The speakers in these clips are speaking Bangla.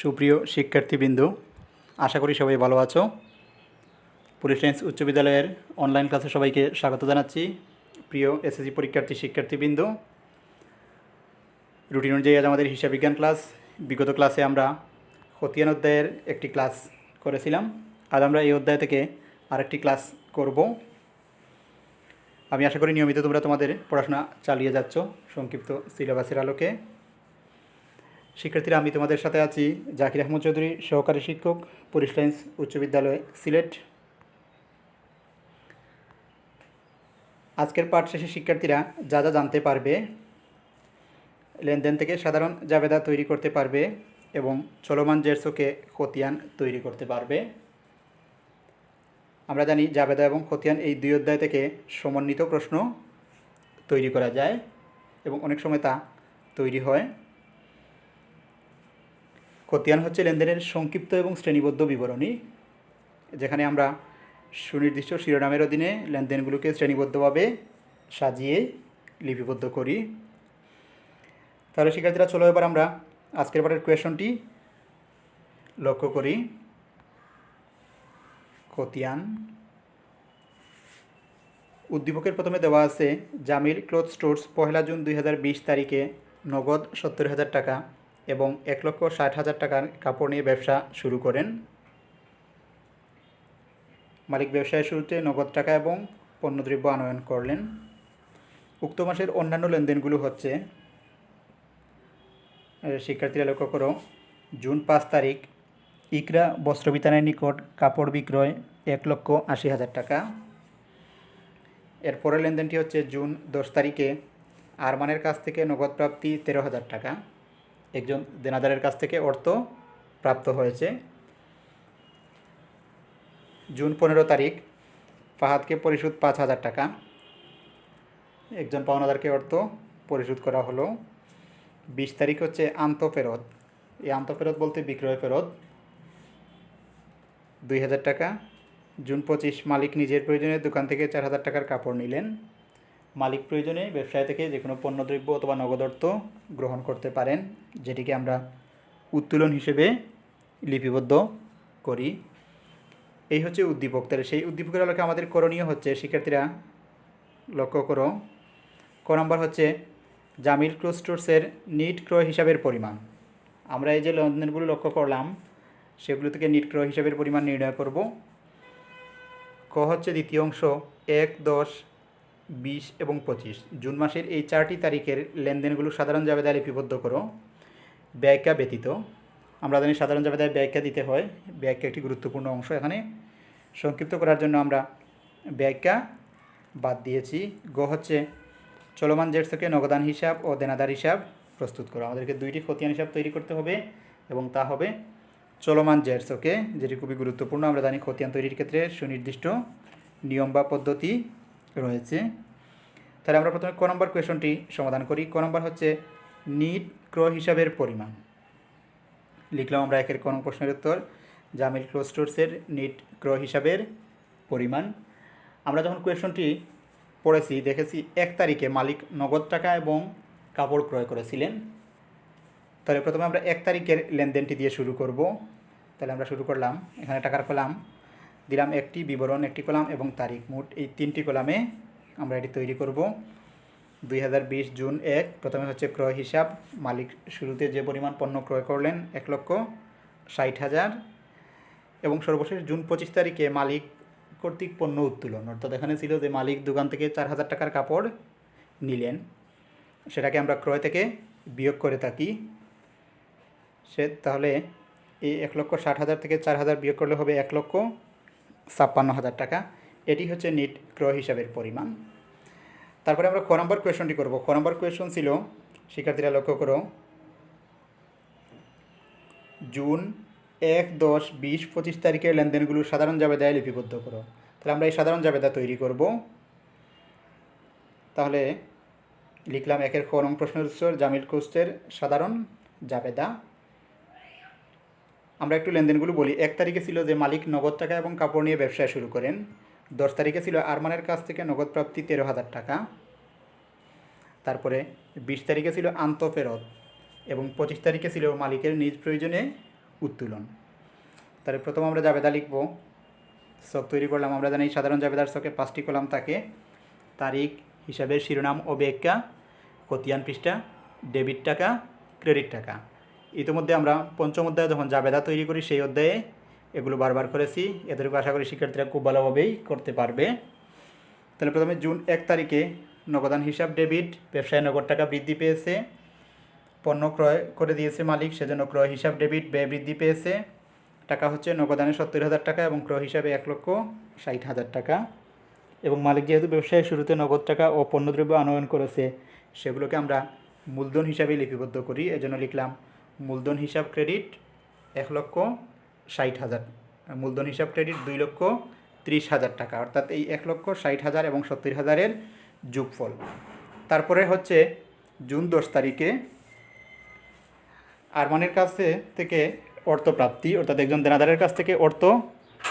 সুপ্রিয় শিক্ষার্থীবৃন্দ, আশা করি সবাই ভালো আছো। পুলিশ লাইন্স উচ্চ বিদ্যালয়ের অনলাইন ক্লাসে সবাইকে স্বাগত জানাচ্ছি। প্রিয় এসএসসি পরীক্ষার্থী শিক্ষার্থীবৃন্দ রুটিন অনুযায়ী আজ আমাদের হিসাব বিজ্ঞান ক্লাস বিগত ক্লাসে আমরা খতিয়ান অধ্যায়ের একটি ক্লাস করেছিলাম। আজ আমরা এই অধ্যায় থেকে আরেকটি ক্লাস করব। আমি আশা করি নিয়মিত তোমরা তোমাদের পড়াশোনা চালিয়ে যাচ্ছ, সংক্ষিপ্ত সিলেবাসের আলোকে। শিক্ষার্থীরা, আমি তোমাদের সাথে আছি জাকির আহমদ চৌধুরী, সহকারী শিক্ষক, পুলিশ লাইন্স উচ্চ বিদ্যালয়, সিলেট। আজকের পাঠ শেষে শিক্ষার্থীরা যা যা জানতে পারবে, লেনদেন থেকে সাধারণ জাবেদা তৈরি করতে পারবে এবং চলমান জেরসোকে খতিয়ান তৈরি করতে পারবে। আমরা জানি জাবেদা এবং খতিয়ান এই দুই অধ্যায় থেকে সমন্বিত প্রশ্ন তৈরি করা যায় এবং অনেক সময় তা তৈরি হয়। খতিয়ান হচ্ছে লেনদেনের সংক্ষিপ্ত এবং শ্রেণীবদ্ধ বিবরণী, যেখানে আমরা সুনির্দিষ্ট শিরোনামের অধীনে লেনদেনগুলোকে শ্রেণীবদ্ধভাবে সাজিয়ে লিপিবদ্ধ করি। তাহলে শিক্ষার্থীরা, চলো এবার আমরা আজকের পাঠের কোয়েশনটি লক্ষ্য করি। খতিয়ান। উদ্দীপকের প্রথমে দেওয়া আছে, জামিল ক্লথ স্টোর্স, পহেলা জুন দু হাজার বিশ তারিখে নগদ সত্তর হাজার টাকা। এবং এক লক্ষ ষাট হাজার টাকার কাপড় নিয়ে ব্যবসা শুরু করেন। মালিক ব্যবসায় শুরুতে নগদ টাকা এবং পণ্যদ্রব্য আনয়ন করলেন। উক্ত মাসের অন্যান্য লেনদেনগুলো হচ্ছে শিক্ষার্থীরা লক্ষ্য করো, জুন পাঁচ তারিখ, ইকরা বস্ত্র বিতানের নিকট কাপড় বিক্রয় এক লক্ষ আশি হাজার টাকা। এরপরের লেনদেনটি হচ্ছে জুন দশ তারিখে, আরমানের কাছ থেকে নগদ প্রাপ্তি তেরো হাজার টাকা। একজন দেনাদারের কাছ থেকে অর্থ প্রাপ্ত হয়েছে। জুন পনেরো তারিখ, ফাহাদকে পরিশোধ পাঁচ হাজার টাকা। একজন পাওনাদারকে অর্থ পরিশোধ করা হলো। বিশ তারিখ হচ্ছে আন্তঃফেরত। এই আন্তঃফেরত বলতে বিক্রয় ফেরত। দুই হাজার টাকা। জুন পঁচিশ, মালিক নিজের প্রয়োজনে দোকান থেকে চার হাজার টাকার কাপড় নিলেন। মালিক প্রয়োজনে ব্যবসায় থেকে যে কোনো পণ্যদ্রব্য অথবা নগদ অর্থ গ্রহণ করতে পারেন, যেটিকে আমরা উত্তোলন হিসেবে লিপিবদ্ধ করি। এই হচ্ছে উদ্দীপক তাহলে সেই উদ্দীপকের আলোকে আমাদের করণীয় হচ্ছে, শিক্ষার্থীরা লক্ষ্য করো। ক নম্বর হচ্ছে জামিল ক্লোস্টোর্সের নিট ক্রয় হিসাবের পরিমাণ। আমরা এই যে লেনদেনগুলো লক্ষ্য করলাম, সেগুলো থেকে নিট ক্রয় হিসাবের পরিমাণ নির্ণয় করব। ক হচ্ছে দ্বিতীয় অংশ, এক, দশ বিশ এবং পঁচিশ। জুন মাসের এই চারটি তারিখের লেনদেনগুলো সাধারণ জাবেদায় লিপিবদ্ধ করো। ব্যয়কা ব্যতীত। আমরা জানি সাধারণ জাবেদায় ব্যয়কা দিতে হয়। ব্যয়কা একটি গুরুত্বপূর্ণ অংশ এখানে। সংক্ষিপ্ত করার জন্য আমরা ব্যয়কা বাদ দিয়েছি। গ হচ্ছে চলমান জেট থেকে নগদান হিসাব ও দেনাদার হিসাব প্রস্তুত করো। আমাদেরকে দুইটি খতিয়ান হিসাব তৈরি করতে হবে এবং তা হবে চলমান জেটসকে যেটি খুবই গুরুত্বপূর্ণ। আমরা জানি খতিয়ান তৈরির ক্ষেত্রে সুনির্দিষ্ট নিয়ম বা পদ্ধতি রয়েছে। তাহলে আমরা প্রথমে ক নম্বর কোয়েশনটি সমাধান করি। ক নম্বর হচ্ছে নিট ক্রয় হিসাবের পরিমাণ। লিখলাম আমরা একের কোন প্রশ্নের উত্তর। জামিল ক্লোস্টোর্সের নিট ক্রয় হিসাবের পরিমাণ। আমরা যখন কোয়েশনটি পড়েছি, দেখেছি এক তারিখে মালিক নগদ টাকা এবং কাপড় ক্রয় করেছিলেন। তাহলে প্রথমে আমরা এক তারিখের লেনদেনটি দিয়ে শুরু করব। তাহলে আমরা শুরু করলাম। এখানে টাকার কলাম দিলাম একটি বিবরণ, একটি কলাম এবং তারিখ। মোট এই তিনটি কলামে আমরা এটি তৈরি করব। দুই হাজার বিশ জুন এক, প্রথমে হচ্ছে ক্রয় হিসাব। মালিক শুরুতে যে পরিমাণ পণ্য ক্রয় করলেন, এক লক্ষ ষাট হাজার। এবং সর্বশেষ জুন পঁচিশ তারিখে মালিক কর্তৃক পণ্য উত্তোলন। অর্থাৎ এখানে ছিল যে মালিক দোকান থেকে চার হাজার টাকার কাপড় নিলেন। সেটাকে আমরা ক্রয় থেকে বিয়োগ করে থাকি। সে তাহলে এই এক লক্ষ ষাট হাজার থেকে চার হাজার বিয়োগ করলে হবে এক লক্ষ ছাপ্পান্ন হাজার টাকা। এটি হচ্ছে নিট ক্রয় হিসাবের পরিমাণ। তারপরে আমরা খ নম্বর কোয়েশনটি করব। খ নম্বর কোয়েশন ছিল, শিক্ষার্থীরা লক্ষ্য করো, জুন এক দশ বিশ পঁচিশ তারিখের লেনদেনগুলো সাধারণ জাবেদায় লিপিবদ্ধ করো। তাহলে আমরা এই সাধারণ জাবেদা তৈরি করব। তাহলে লিখলাম একের খ নং প্রশ্নের উত্তর, জামিল কোস্টের সাধারণ জাবেদা। আমরা একটু লেনদেনগুলো বলি। এক তারিখে ছিল যে মালিক নগদ টাকা এবং কাপড় নিয়ে ব্যবসা শুরু করেন। দশ তারিখে ছিল আরমানের কাছ থেকে নগদ প্রাপ্তি তেরো হাজার টাকা। তারপরে বিশ তারিখে ছিল আন্তঃফেরত এবং পঁচিশ তারিখে ছিল মালিকের নিজ প্রয়োজনে উত্তোলন। তাহলে প্রথম আমরা জাবেদা লিখব। শখ তৈরি করলাম, আমরা জানি সাধারণ জাবেদার শখে পাঁচটি কলাম থাকে। তারিখ, হিসাবের শিরোনাম ও খতিয়ান পৃষ্ঠা, ডেবিট টাকা, ক্রেডিট টাকা। ইতিমধ্যে আমরা পঞ্চম অধ্যায়ে যখন জাবেদা তৈরি করি, সেই অধ্যায়ে এগুলো বারবার করেছি। এদেরকে আশা করি শিক্ষার্থীরা খুব ভালোভাবেই করতে পারবে। তাহলে প্রথমে জুন এক তারিখে নগদান হিসাব ডেবিট, ব্যবসায় নগদ টাকা বৃদ্ধি পেয়েছে, পণ্য ক্রয় করে দিয়েছে মালিক, সেজন্য ক্রয় হিসাব ডেবিট ব্যয় বৃদ্ধি পেয়েছে। টাকা হচ্ছে নগদানে সত্তর হাজার টাকা এবং ক্রয় হিসাবে এক লক্ষ ষাট হাজার টাকা। এবং মালিক যেহেতু ব্যবসায়ের শুরুতে নগদ টাকা ও পণ্যদ্রব্য আনয়ন করেছে, সেগুলোকে আমরা মূলধন হিসাবে লিপিবদ্ধ করি। এজন্য লিখলাম মূলধন হিসাব ক্রেডিট এক লক্ষ ষাট হাজার। মূলধন হিসাব ক্রেডিট দুই লক্ষ ত্রিশ হাজার টাকা। অর্থাৎ এই এক লক্ষ ষাট হাজার এবং সত্তর হাজারের যোগফল। তারপরে হচ্ছে জুন দশ তারিখে আরমানের কাছে থেকে অর্থ প্রাপ্তি অর্থাৎ একজন দেনাদারের কাছ থেকে অর্থ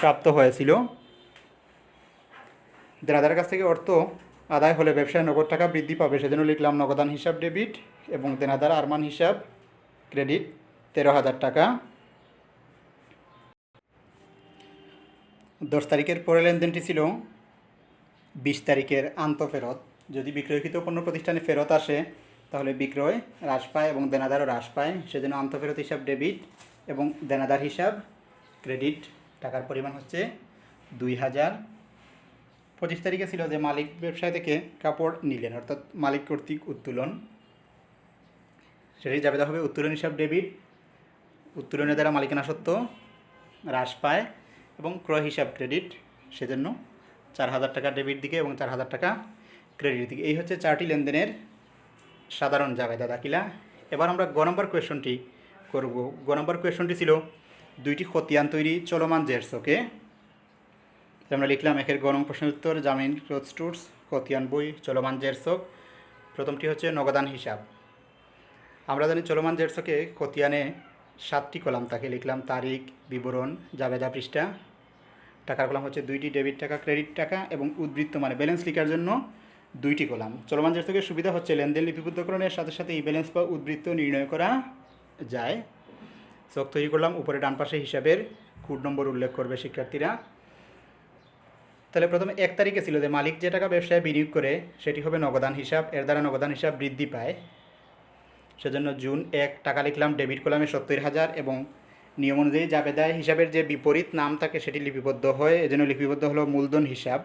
প্রাপ্ত হয়েছিল। দেনাদারের কাছ থেকে অর্থ আদায় হলে ব্যবসায় নগদ টাকা বৃদ্ধি পাবে। সেজন্য লিখলাম নগদান হিসাব ডেবিট এবং দেনাদার আরমান হিসাব ক্রেডিট, তেরো হাজার টাকা। দশ তারিখের পরে লেনদেনটি ছিল বিশ তারিখের আন্তঃফেরত যদি বিক্রয়কৃত পণ্য প্রতিষ্ঠানে ফেরত আসে, তাহলে বিক্রয় হ্রাস পায় এবং দেনাদারও হ্রাস পায়। সেজন্য আন্তঃফেরত হিসাব ডেবিট এবং দেনাদার হিসাব ক্রেডিট। টাকার পরিমাণ হচ্ছে দুই হাজার। পঁচিশ তারিখে ছিল যে মালিক ব্যবসায় থেকে কাপড় নিলেন, অর্থাৎ মালিক কর্তৃক উত্তোলন। সেটাই যাবে হবে উত্তোলন হিসাব ডেবিট, উত্তোলনের দ্বারা মালিকানা সত্ত্ব হ্রাস পায় এবং ক্রয় হিসাব ক্রেডিট, সেজন্য চার হাজার টাকা ডেবিট দিকে এবং চার হাজার টাকা ক্রেডিট দিকে। এই হচ্ছে চারটি লেনদেনের সাধারণ জাবেদা দাখিলা এবার আমরা গ নম্বর কোয়েশনটি করব। গ নম্বর কোয়েশনটি ছিল, দুইটি খতিয়ান তৈরি চলমান জেরসকে আমরা লিখলাম একের গরম প্রশ্নের উত্তর, জামিন ক্লোথ স্টোর্স, খতিয়ান বই চলমান জেরসক প্রথমটি হচ্ছে নগদান হিসাব। আমরা জানি চলমান জেটসকে খতিয়ানে সাতটি কলাম তাকে লিখলাম, তারিখ, বিবরণ, জাবেদা পৃষ্ঠা। টাকার কলাম হচ্ছে দুইটি ডেবিট টাকা, ক্রেডিট টাকা এবং উদ্বৃত্ত মানে ব্যালেন্স লিখার জন্য দুইটি কলাম। চলমান জেরসকের সুবিধা হচ্ছে লেনদেন লিপিবদ্ধকরণের সাথে সাথে এই ব্যালেন্স বা উদ্বৃত্ত নির্ণয় করা যায়। চোখ তৈরি করলাম উপরে ডান পাশে হিসাবের কোড নম্বর উল্লেখ করবে শিক্ষার্থীরা। তাহলে প্রথমে এক তারিখে ছিল যে মালিক যে টাকা ব্যবসায় বিনিয়োগ করে, সেটি হবে নগদান হিসাব। এর দ্বারা নগদান হিসাব বৃদ্ধি পায়। সেজন্য জুন এক টাকা লিখলাম, ডেবিট কলামে সত্তর হাজার এবং নিয়ম অনুযায়ী জাবেদায় হিসাবের যে বিপরীত নাম থাকে সেটি লিপিবদ্ধ হয়, এজন্য লিপিবদ্ধ হলো মূলধন হিসাব।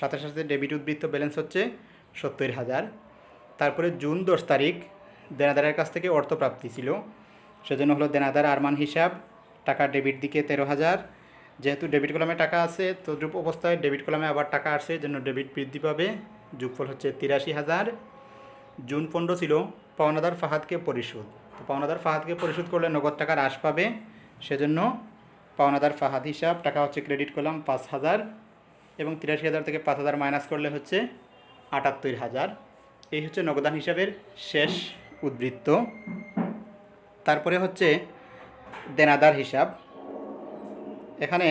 সাথে সাথে ডেবিট উদ্বৃত্ত ব্যালেন্স হচ্ছে সত্তর হাজার। তারপরে জুন দশ তারিখ দেনাদারের কাছ থেকে অর্থ প্রাপ্তি ছিল, সেজন্য হলো দেনাদার আরমান হিসাব, টাকা ডেবিট দিকে তেরো হাজার। যেহেতু ডেবিট কলামে টাকা আছে, তদ্রুপ অবস্থায় ডেবিট কলামে আবার টাকা আসছে জন্য ডেবিট বৃদ্ধি পাবে, যোগফল হচ্ছে তিরাশি হাজার। জুন পনেরো ছিল পাওনাদার ফাহাদকে পরিশোধ। তো পাওনাদার ফাহাদকে পরিশোধ করলে নগদ টাকা হ্রাস পাবে। সেজন্য পাওনাদার ফাহাদ হিসাব, টাকা হচ্ছে ক্রেডিট করলাম পাঁচ হাজার এবং তিরাশি হাজার থেকে পাঁচ হাজার মাইনাস করলে হচ্ছে আটাত্তর হাজার। এই হচ্ছে নগদান হিসাবের শেষ উদ্বৃত্ত। তারপরে হচ্ছে দেনাদার হিসাব। এখানে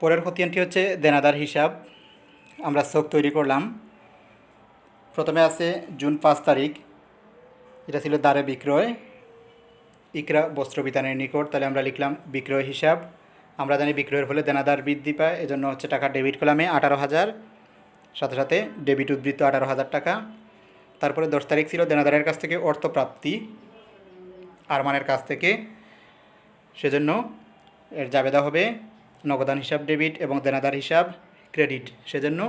পরের খতিয়ানটি হচ্ছে দেনাদার হিসাব। আমরা চোখ তৈরি করলাম। প্রথমে আছে জুন পাঁচ তারিখ। এটা ছিল দ্বারে বিক্রয়। ইকরা বস্ত্র বিতানের নিকট। তাহলে আমরা লিখলাম বিক্রয় হিসাব। আমরা জানি বিক্রয়ের ফলে দেনাদার বৃদ্ধি পায়। এজন্য হচ্ছে টাকা ডেবিট কলামে আঠারো হাজার। সাথে সাথে ডেবিট উদ্বৃত্ত আঠারো হাজার টাকা। তারপরে দশ তারিখ ছিল দেনাদারের কাছ থেকে অর্থ প্রাপ্তি আরমানের কাছ থেকে। সেজন্য এর জাবেদা হবে। নগদান হিসাব, ডেবিট এবং দেনাদার হিসাব। ক্রেডিট। সেজন্য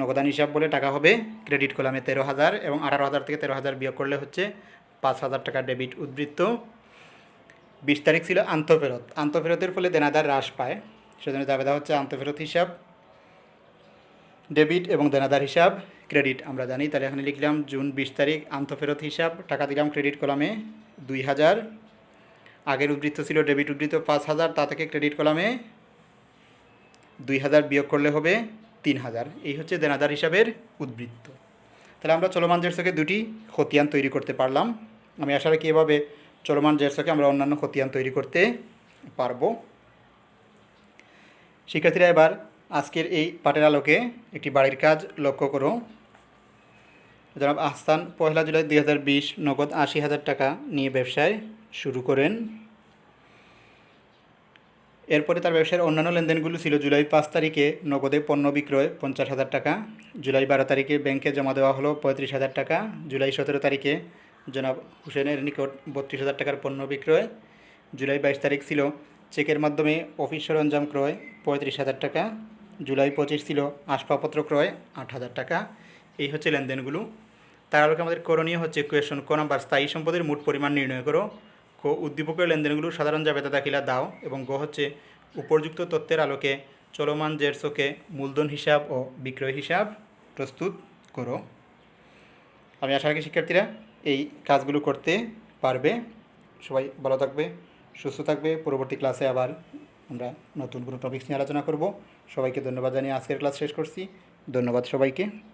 নগদান হিসাব বলে টাকা হবে ক্রেডিট কলামে তেরো হাজার এবং আঠারো হাজার থেকে তেরো হাজার বিয়োগ করলে হচ্ছে পাঁচ হাজার টাকা ডেবিট উদ্বৃত্ত বিশ তারিখ ছিল আন্তঃফেরত। আন্তঃফেরতের ফলে দেনাদার হ্রাস পায়। সেজন্য জাবেদা হচ্ছে আন্তঃফেরত হিসাব, ডেবিট এবং দেনাদার হিসাব, ক্রেডিট। আমরা জানি, তাহলে এখানে লিখলাম জুন বিশ তারিখ আন্তঃফেরত হিসাব। টাকা দিলাম ক্রেডিট কলামে দুই হাজার। আগের উদ্বৃত্ত ছিল ডেবিট উদ্বৃত্ত পাঁচ হাজার, তা থেকে ক্রেডিট কলামে দুই হাজার বিয়োগ করলে হবে তিন হাজার। এই হচ্ছে দেনাদার হিসাবের উদ্বৃত্ত। তাহলে আমরা চলমান জেরসকে দুটি খতিয়ান তৈরি করতে পারলাম। আমি আশা রাখি এভাবে চলমান জেরসকে আমরা অন্যান্য খতিয়ান তৈরি করতে পারব। শিক্ষার্থীরা, এবার আজকের এই পাটের আলোকে একটি বাড়ির কাজ লক্ষ্য করো। জনাব আহসান পয়লা জুলাই দুই হাজার বিশ, নগদ আশি হাজার টাকা নিয়ে ব্যবসায় শুরু করেন। এরপরে তার ব্যবসার অন্যান্য লেনদেনগুলো ছিল জুলাই পাঁচ তারিখে নগদে পণ্য বিক্রয় পঞ্চাশ হাজার টাকা, জুলাই বারো তারিখে ব্যাংকে জমা দেওয়া হলো পঁয়ত্রিশ হাজার টাকা, জুলাই সতেরো তারিখে জনাব হুসেনের নিকট বত্রিশ হাজার টাকার পণ্য বিক্রয়, জুলাই বাইশ তারিখ ছিল চেকের মাধ্যমে অফিস সরঞ্জাম ক্রয় পঁয়ত্রিশ হাজার টাকা, জুলাই পঁচিশ ছিল আসবাবপত্র ক্রয় আট হাজার টাকা। এই হচ্ছে লেনদেনগুলো। তার আলোকে আমাদের করণীয় হচ্ছে কোয়েশন ক নাম্বার, স্থায়ী সম্পদের মোট পরিমাণ নির্ণয় করো। ক উদ্দীপকের লেনদেনগুলো সাধারণ জাবেদা দাখিলা দাও এবং গ হচ্ছে উপযুক্ত তথ্যের আলোকে চলমান জেরসোকে মূলধন হিসাব ও বিক্রয় হিসাব প্রস্তুত করো। আমি আশা রাখি শিক্ষার্থীরা এই কাজগুলো করতে পারবে। সবাই ভালো থাকবে, সুস্থ থাকবে। পরবর্তী ক্লাসে আবার আমরা নতুন কোনো টপিক্স নিয়ে আলোচনা করব। সবাইকে ধন্যবাদ জানিয়ে আজকের ক্লাস শেষ করছি। ধন্যবাদ সবাইকে।